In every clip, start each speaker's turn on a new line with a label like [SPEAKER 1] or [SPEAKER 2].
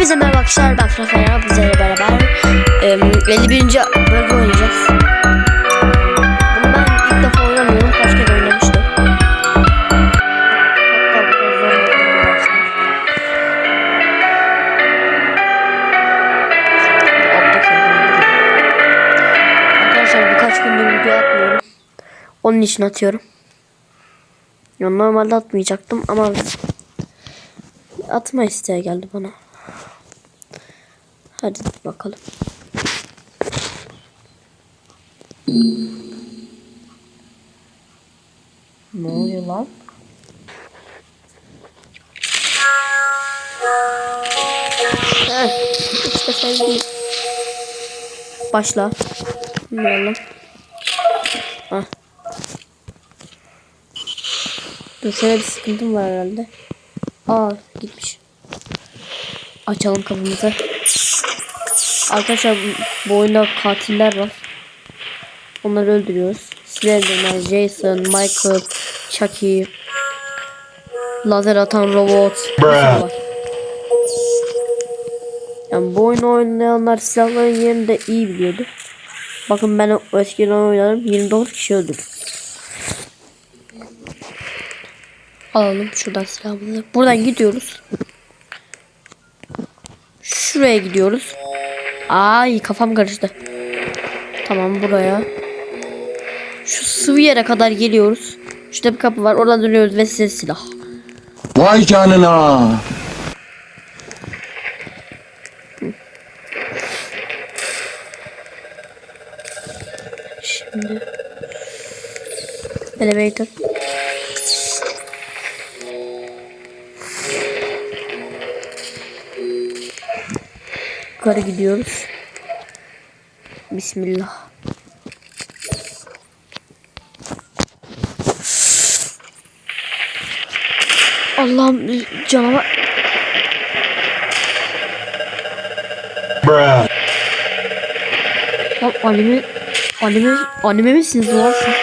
[SPEAKER 1] Hepinize merhaba arkadaşlar ben Fırat Fayra bizlerle beraber e, 51. bölge oynayacağız. Ben ilk defa oynamıyorum kaç kere oynamıştım. Hatta. Arkadaşlar birkaç gündür video atmıyorum. Onun için atıyorum. Ya normalde atmayacaktım ama atma isteği geldi bana. Hadi bakalım. Ne oluyor lan? Heh, işte sevgilim. Başla. Bilmiyorum. Hah. Dur şöyle bir sıkıntım var herhalde. Aa gitmiş. Açalım kapımızı. Arkadaşlar bu- oyunda katiller var. Onları öldürüyoruz. Slenderman, Jason, Michael, Chucky, lazer atan robot. Yani bu oyunu oynayanlar silahların yerini de iyi biliyordu. Bakın ben eskiden oynadım 29 kişi öldürdüm. Alalım şuradan silahımızı. Buradan gidiyoruz. Şuraya gidiyoruz. Ay kafam karıştı. Tamam buraya. Şu sıvı yere kadar geliyoruz. Şurada bir kapı var. Oradan dönüyoruz ve size silah.
[SPEAKER 2] Vay canına.
[SPEAKER 1] Şimdi. Elevator. Yukarı gidiyoruz. Bismillah. Allah'ım canavar.
[SPEAKER 2] Bruh.
[SPEAKER 1] Lan anime anime anime misiniz lan siz?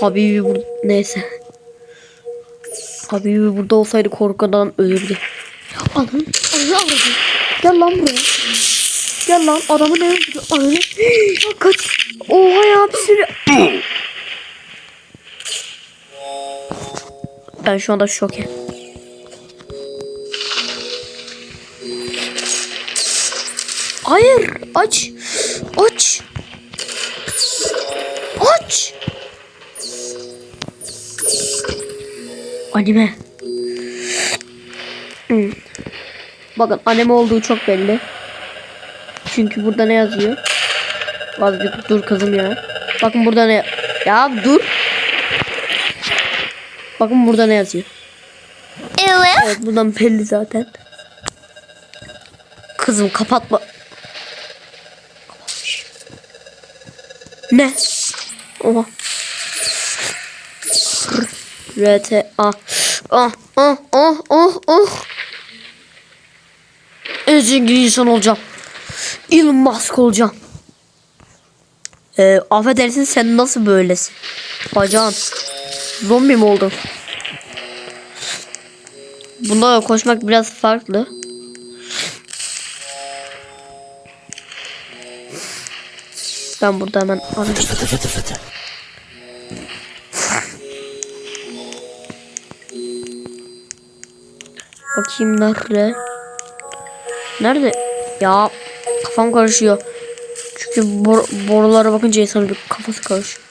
[SPEAKER 1] Habibi bur neyse. Habibi burada olsaydı korkudan ölürdü. Anam ananı avradı. Gel lan buraya. Gel lan adamı ne öldürdü? Ananı. Kaç. Oha ya bir sürü. Ben şu anda şoke. Hayır aç. Aç. Aç. Anime. Bakın anime olduğu çok belli. Çünkü burada ne yazıyor? Azıcık dur kızım ya. Bakın burada ne... Ya dur. Bakın burada ne yazıyor? Evet buradan belli zaten. Kızım kapatma. Kapatmış. Ne? Oha. RT ah ah ah ah ah En zengin insan olacağım. Elon Musk olacağım. Ee, affedersin sen nasıl böylesin? Bacağın. Zombi mi oldun? Bunda koşmak biraz farklı. Ben burada hemen araştırdım. Bakayım nerede? Nerede? Ya kafam karışıyor. Çünkü bor borulara bakınca insanın bir kafası karışıyor.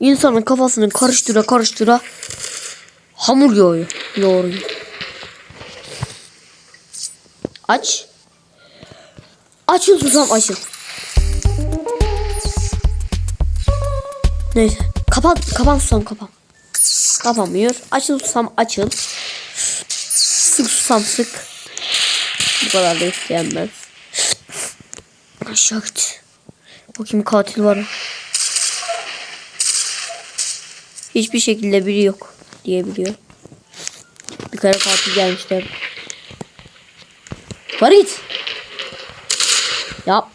[SPEAKER 1] İnsanın kafasını karıştıra karıştıra hamur yoğuyor. Yoğuruyor. Aç. Açıl susam açıl. Neyse. Kapat, kapan susam kapan. Kapanmıyor. Açıl susam açıl. Sık susam sık. Bu kadar da isteyenmez. Aşağı git. Bakayım katil var? Hiçbir şekilde biri yok diyebiliyor. Bir kere katil gelmişler. Var git. Ya.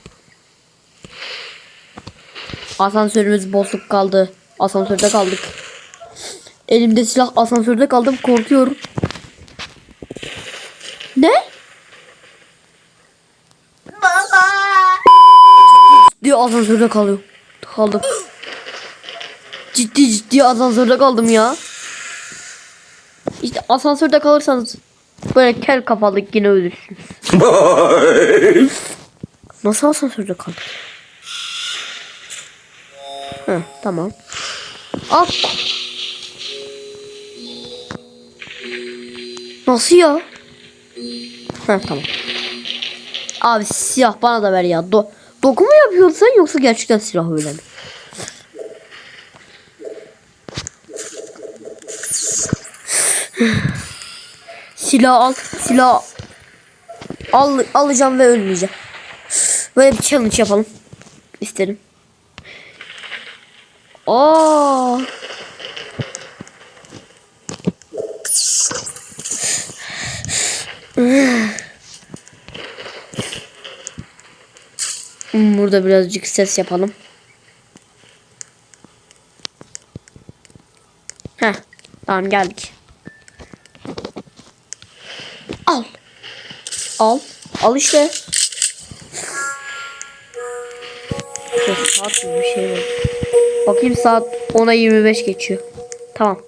[SPEAKER 1] Asansörümüz bozuk kaldı. Asansörde kaldık. Elimde silah asansörde kaldım korkuyorum. Ne? Ciddi asansörde kalıyorum. Kaldım. Ciddi ciddi asansörde kaldım ya. İşte asansörde kalırsanız böyle kel kafalı yine ölürsünüz. Nasıl asansörde kaldın? Hı, tamam. Al. Nasıl ya? Heh tamam. Abi silah bana da ver ya. Do doku mu yapıyorsun sen yoksa gerçekten silah öyle mi? silah al. Silah al alacağım ve ölmeyeceğim. Böyle bir challenge yapalım. İsterim. Aa. Burada birazcık ses yapalım. Heh, tamam geldik. Al. Al. Al işte. Saat bir şey var. Bakayım saat 10'a 25 geçiyor. Tamam.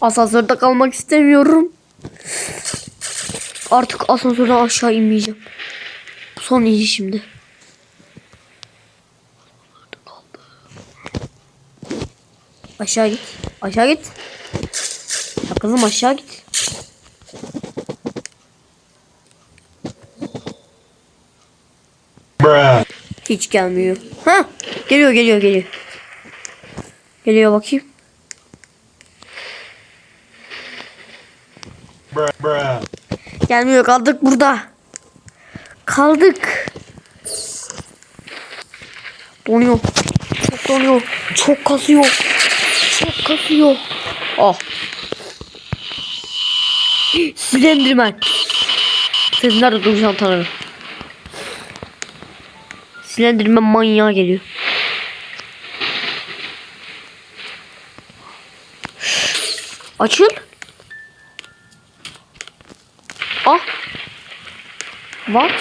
[SPEAKER 1] Asansörde kalmak istemiyorum. Artık asansörden aşağı inmeyeceğim. Son iniş şimdi. Aşağı git. Aşağı git. Ya kızım aşağı git. Hiç gelmiyor. Ha, geliyor geliyor geliyor. Geliyor bakayım. Gelmiyor kaldık burada. Kaldık. Donuyor. Çok donuyor. Çok kasıyor. Çok kasıyor. Oh. Slenderman. Siz nerede duracağım tanrım. Slenderman manyağı geliyor. Açıl. Ah. What?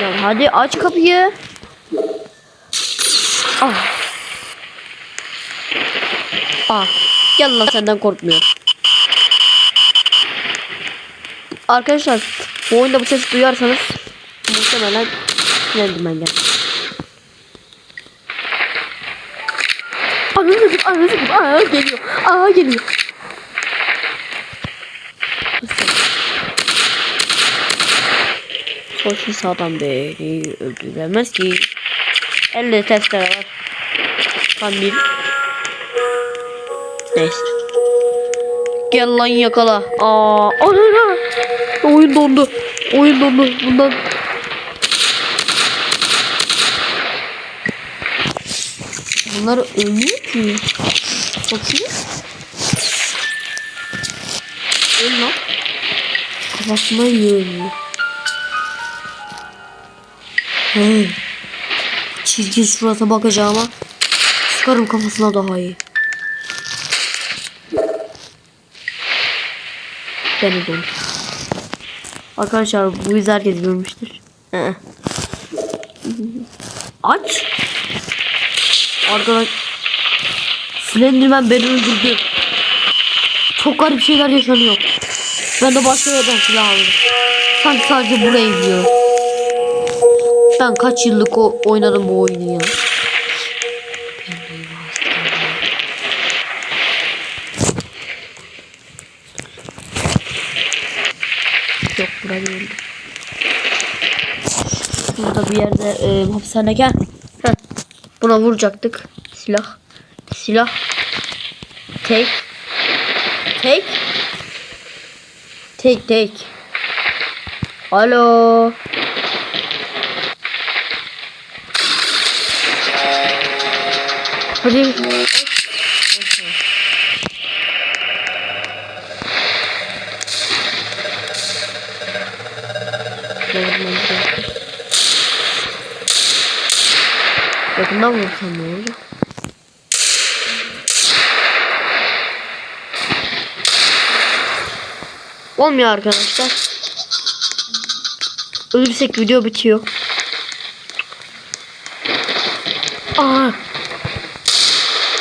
[SPEAKER 1] Ya hadi aç kapıyı. Ah. Ah. Gel lan senden korkmuyorum. Arkadaşlar bu oyunda bu sesi duyarsanız muhtemelen Slenderman gel. Ananı gibi ananı gibi aa geliyor. Aa geliyor. Koşun sağdan beni öldüremez ki. Elle testere var. Tam bir. Neyse. Gel lan yakala. Aa, anana. Oyun dondu. Oyun dondu. Bundan Bunlar ölmüyor ki. Bakayım. Öl lan. Kafasına yiyor. He. Çirkin surata bakacağıma sıkarım kafasına daha iyi. Beni dön. Arkadaşlar bu yüzden herkes görmüştür. Aç. Arkadaş Slenderman beni öldürdü. Çok garip şeyler yaşanıyor. Ben de başka yerden silah aldım. Sanki sadece burayı izliyor. Ben kaç yıllık o oynadım bu oyunu ya. Yok burada değil. Burada bir yerde e, hapishane gel. Heh. Buna vuracaktık. Silah. Silah. Take. Take. Take take. Alo. Hadi. Yandan vursam ne olur? Olmuyor arkadaşlar. Ölürsek video bitiyor. Aa.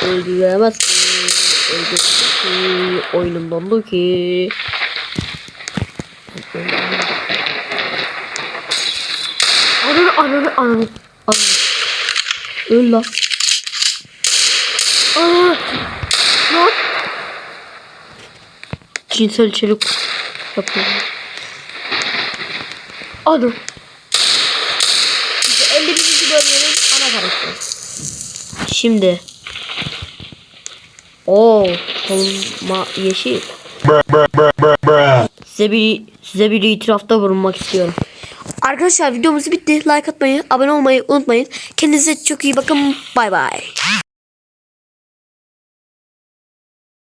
[SPEAKER 1] Öldüremezsin. Öldüremezsin. Oyunum dondu ki. Ananı ananı ananı. Ananı. Öl lan. Aa. Lan. Cinsel içerik yapıyorum. Adam. İşte 51. bölümünün ana karakteri. Şimdi. Oo, koluma yeşil. Size bir size bir itirafta bulunmak istiyorum. Arkadaşlar videomuz bitti. Like atmayı, abone olmayı unutmayın. Kendinize çok iyi bakın. Bay bay.